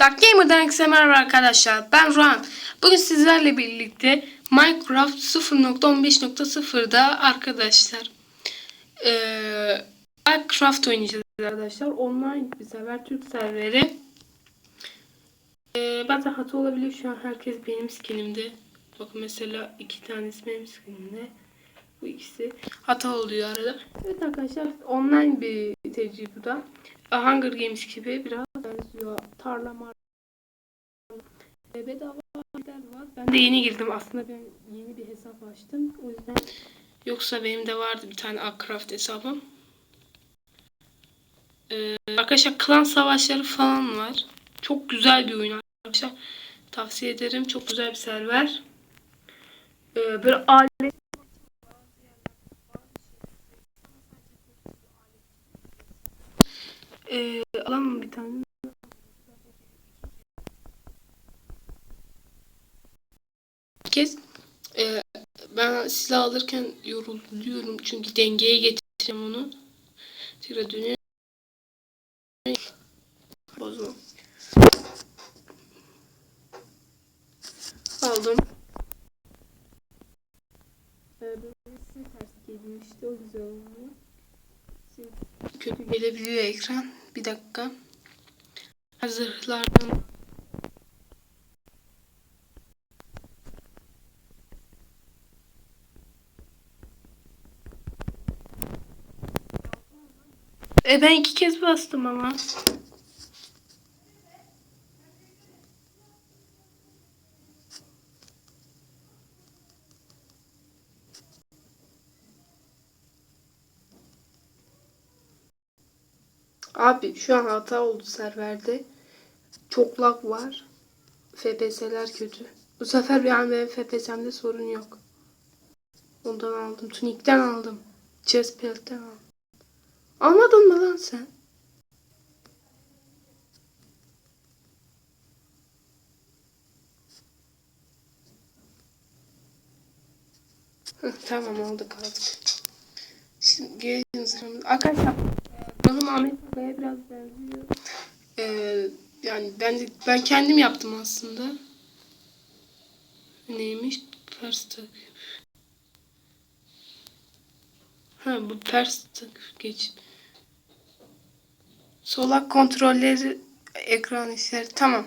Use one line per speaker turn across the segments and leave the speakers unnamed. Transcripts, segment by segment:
Dark Gamer'dan herkese merhaba arkadaşlar. Ben Ruhan. Bugün sizlerle birlikte Minecraft 0.15.0'da arkadaşlar eee, Minecraft oynayacağız arkadaşlar. Online bir server, Türk serveri. Eee bazen hata olabilir. Şu an herkes benim skinimde. Bakın mesela iki tanesi benim skinimde. Bu ikisi hata oluyor arada. Evet arkadaşlar online bir tecrübe bu da. Hunger Games gibi biraz benziyor. Tarla mar e, bedava var. Ben de yeni girdim. Aslında ben yeni bir hesap açtım. O yüzden yoksa benim de vardı bir tane Acraft hesabım. Ee, arkadaşlar klan savaşları falan var. Çok güzel bir oyun arkadaşlar. Tavsiye ederim. Çok güzel bir server. Ee, böyle alet Ee, alalım bir tane. Bir kez e, ben silah alırken yoruluyorum çünkü dengeye getireceğim onu. Tekrar dönüyorum. Bozma. Aldım. Ee, böylesi ters gelmişti o güzel oldu. Şimdi kötü gelebiliyor ekran. Bir dakika. Hazırlardan E ben iki kez bastım ama. Abi şu an hata oldu serverde. Çok lag var. FPS'ler kötü. Bu sefer yani benim FPS'mde sorun yok. Ondan aldım. Tunik'ten aldım. Chestplate'den aldım. Almadın mı lan sen? Tamam aldık aldık. Şimdi gelelim sıramıza. Arkadaşlar benim Ahmet Baba'ya biraz benziyor. Ee, yani ben ben kendim yaptım aslında. Neymiş? Pers Ha bu pers geç. Solak kontrolleri ekran işleri tamam.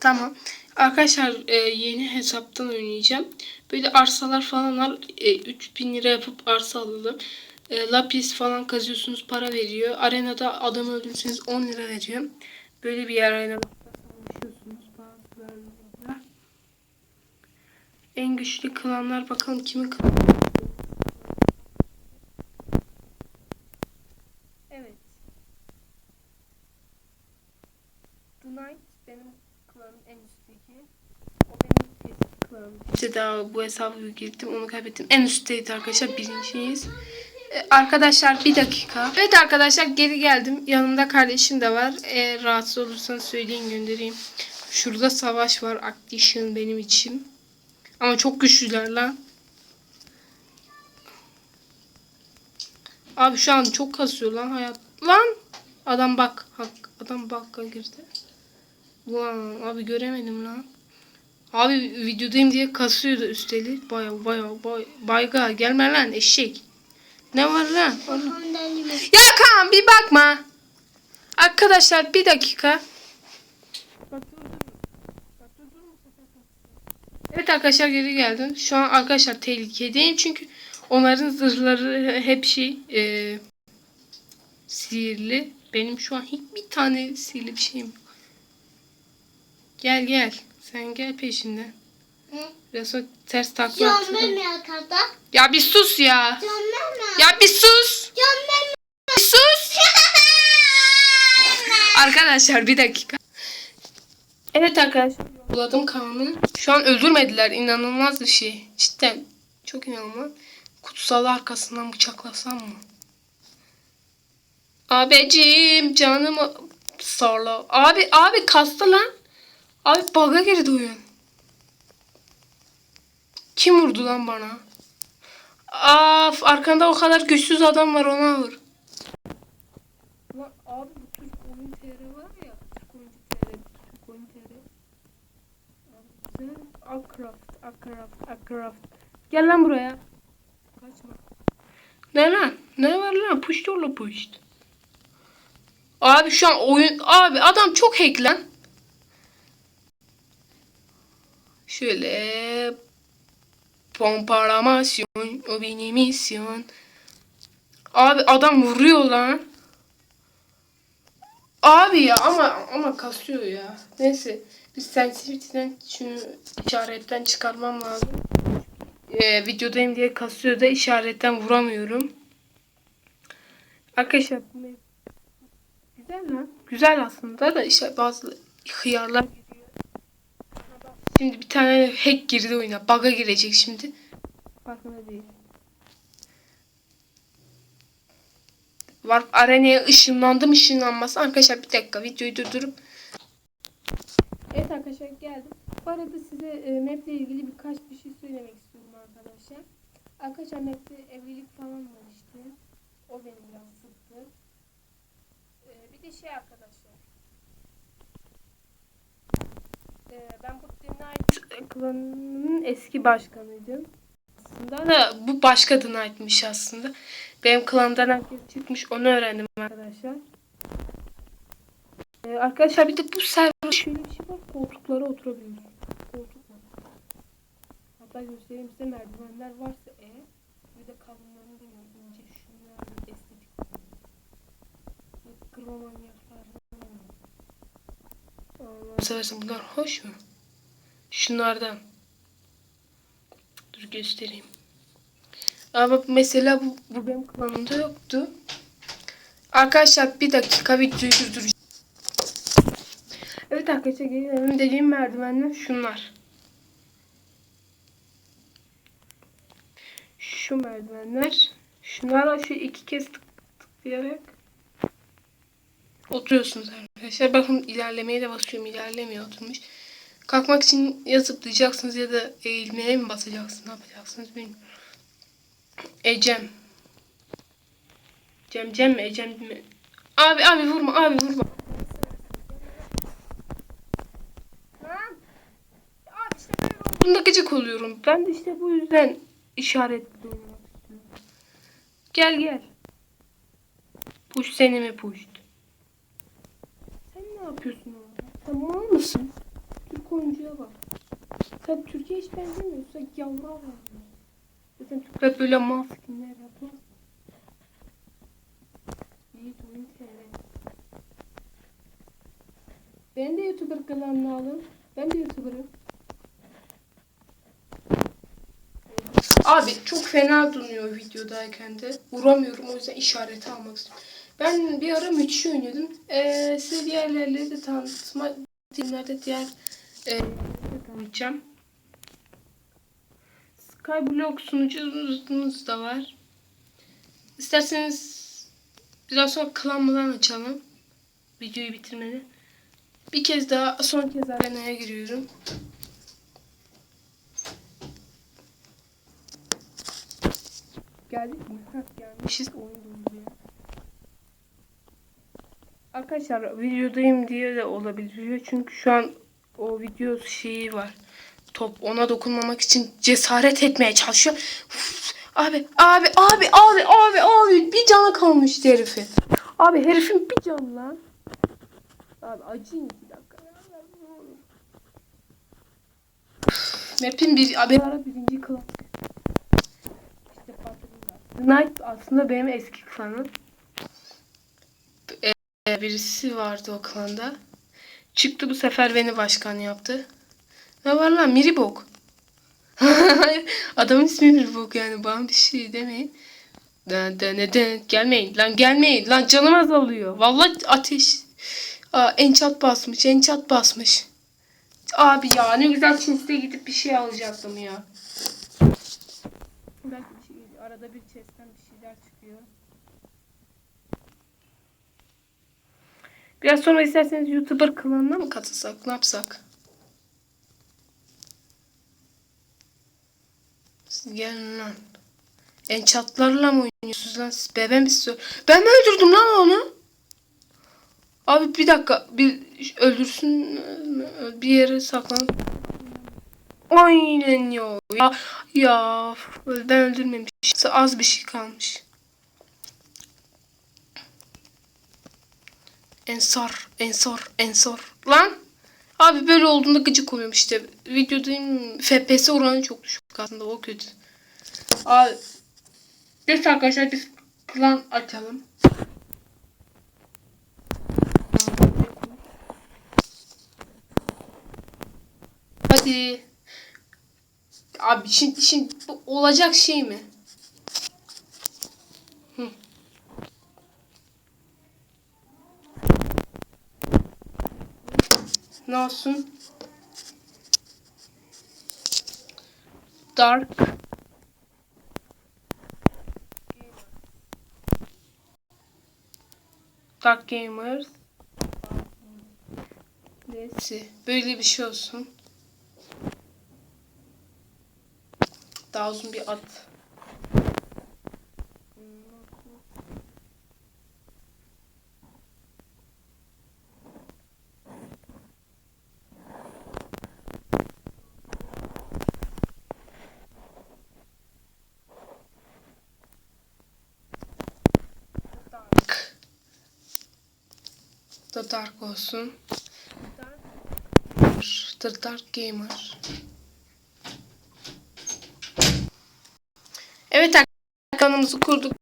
Tamam. Arkadaşlar e, yeni hesaptan oynayacağım. Böyle arsalar falan var. E, 3000 lira yapıp arsa alalım. E, lapis falan kazıyorsunuz para veriyor. Arenada adam öldürürseniz 10 lira veriyor. Böyle bir arena savaşıyorsunuz. Bazılarla. En güçlü klanlar bakalım kimin klanı. Evet. The Knight benim klanım en üstteki. O benim eski klanım. İşte daha bu hesabı girdim onu kaybettim. En üstteydi arkadaşlar birinciyiz. Ee, arkadaşlar bir dakika. Evet arkadaşlar geri geldim. Yanımda kardeşim de var. Eğer rahatsız olursanız söyleyin göndereyim. Şurada savaş var. Actition benim için. Ama çok güçlüler lan. Abi şu an çok kasıyor lan hayat. Lan adam bak. Adam bakka girdi. Ulan abi göremedim lan. Abi videodayım diye kasıyordu üstelik. Baya baya bay, bayga gelme lan eşek. Ne var lan? Ya Kaan bir bakma. Arkadaşlar bir dakika. Evet arkadaşlar geri geldim. Şu an arkadaşlar tehlikedeyim çünkü onların zırhları hep şey e, sihirli. Benim şu an hiçbir tane sihirli bir şeyim yok. Gel gel. Sen gel peşinden.
Hı?
Biraz sonra ters takla
Can
atıyor.
verme arkada.
Ya bir sus ya.
Can verme.
Ya bir sus.
Verme.
Bir sus. Arkadaşlar bir dakika. Evet arkadaşlar. Buladım Kaan'ı. Şu an öldürmediler. İnanılmaz bir şey. Cidden. Çok inanılmaz. Kutsalı arkasından bıçaklasam mı? Abicim canımı sarla. Abi abi kastı lan. Abi baga girdi oyun. Kim vurdu lan bana? Af arkanda o kadar güçsüz adam var ona vur. Lan abi bu Türk oyun TR var ya. Türk oyun Akraft, akraft, akraft. Gel lan buraya. Kaçma. Ne lan? Ne var lan? Puşt oğlu puşt. Abi şu an oyun... Abi adam çok hack lan. Şöyle... Pompalamasyon. O benim misyon. Abi adam vuruyor lan. Abi ya ama ama kasıyor ya. Neyse. Biz sensitivity'den şunu işaretten çıkarmam lazım. Ee, videodayım diye kasıyor da işaretten vuramıyorum. Arkadaşlar güzel lan. Güzel aslında da işte bazı hıyarlar. Şimdi bir tane hack girdi oyuna. Bug'a girecek şimdi. Farkında değil. Warp Arena'ya ışınlandım ışınlanması. Arkadaşlar bir dakika videoyu durdurup. Evet arkadaşlar geldim. Bu arada size e, map ile ilgili birkaç bir şey söylemek istiyorum arkadaşlar. Arkadaşlar map'te evlilik falan var işte. O beni biraz sıktı. E, bir de şey arkadaşlar. E, ben bu The Night klanının eski başkanıydım. Aslında da bu başka The Knight'mış aslında. Benim klanımdan herkes çıkmış onu öğrendim arkadaşlar. Ee, arkadaşlar bir de bu server şöyle bir şey var. Koltuklara oturabiliyorsun. Koltuk. Hatta göstereyim size merdivenler varsa e bir de kalınlarını demiyorum. İnce şunlar estetik. Bu Kromanyaklar. Allah'ını seversen bunlar hoş mu? Şunlardan. Dur göstereyim. Ama mesela bu, bu benim klanımda yoktu. Arkadaşlar bir dakika videoyu durduracağım. Evet arkadaşlar gelelim dediğim merdivenler şunlar. Şu merdivenler. Şunlara şu iki kez tık tıklayarak oturuyorsunuz arkadaşlar. Bakın ilerlemeye de basıyorum. ilerlemeye oturmuş. Kalkmak için ya zıplayacaksınız ya da eğilmeye mi basacaksınız? Ne yapacaksınız bilmiyorum. Ecem. Cem Cem mi Ecem mi? Abi abi vurma abi vurma. Bunda gıcık oluyorum. Ben de işte bu yüzden işaretli oynamak istiyorum. Gel gel. Puş seni mi puşt? Yapıyorsun orada? Sen mal mısın? Türk oyuncuya bak. Sen Türkiye hiç benzemiyorsun. Yavru var. Zaten Türkler böyle mal skinler yapmaz. Yiğit oyun TR. Ben de YouTuber kanalına alın. Ben de YouTuber'ım. Abi çok fena dönüyor videodayken de. Vuramıyorum o yüzden işareti almak istiyorum. Ben bir ara müthiş oynuyordum. Ee, size diğerlerleri de tanıtma dinlerde diğer e, tanıtacağım. Skyblock sunucumuz da var. İsterseniz biraz sonra klanmadan açalım. Videoyu bitirmeden. Bir kez daha son kez arenaya giriyorum. Geldik mi? Heh, gelmişiz. Oyun donduruyor. Arkadaşlar videodayım diye de olabiliyor. Çünkü şu an o video şeyi var. Top ona dokunmamak için cesaret etmeye çalışıyor. Uf, abi, abi, abi, abi, abi, abi. Bir canı kalmış herifin. Abi herifin bir canı lan. Abi acıyın iki dakika. Map'in bir, abi ara birinci klan. İşte. Knight aslında benim eski klanım. Ee, birisi vardı o klanda. Çıktı bu sefer beni başkan yaptı. Ne var lan Miribok. Adamın ismi Miribok yani bana bir şey demeyin. Den den den. Gelmeyin lan gelmeyin lan canım azalıyor. Vallahi ateş. Aa, ençat basmış ençat basmış. Abi ya ne güzel chest'e gidip bir şey alacaktım ya. Belki bir şey geliyor. Arada bir chest'ten bir şeyler çıkıyor. Biraz sonra isterseniz YouTuber klanına mı katılsak? Ne yapsak? Siz gelin lan. Enchantlarla mı oynuyorsunuz lan siz? Bebe mi siz? Ben mi öldürdüm lan onu? Abi bir dakika bir öldürsün bir yere saklan. Aynen ya. Ya, ya ben öldürmemişim. Az bir şey kalmış. Ensar, ensar, ensar. Lan! Abi böyle olduğunda gıcık oluyorum işte. Videodayım FPS oranı çok düşük aslında o kötü. Abi Neyse arkadaşlar biz klan açalım. Hadi. Abi şimdi, şimdi bu olacak şey mi? Ne olsun? Dark. Dark Gamers. Neyse. Böyle bir şey olsun. Daha uzun bir at. Dark. The Dark olsun. The Dark Gamer. Evet arkadaşlar kanalımızı kurduk.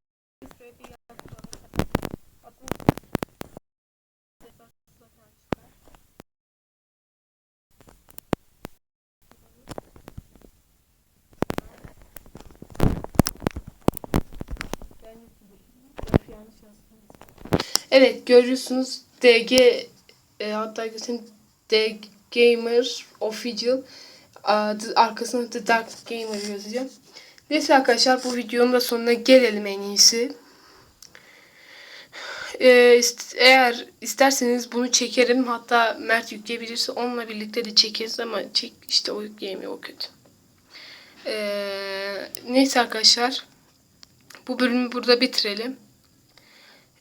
Evet görüyorsunuz DG e, hatta göstereyim D Gamer Official adı, arkasında The Dark Gamer yazıyor. Neyse arkadaşlar bu videonun da sonuna gelelim en iyisi. Ee, ist- eğer isterseniz bunu çekerim. Hatta Mert yükleyebilirse onunla birlikte de çekeriz ama çek işte o yükleyemiyor o kötü. Ee, neyse arkadaşlar. Bu bölümü burada bitirelim.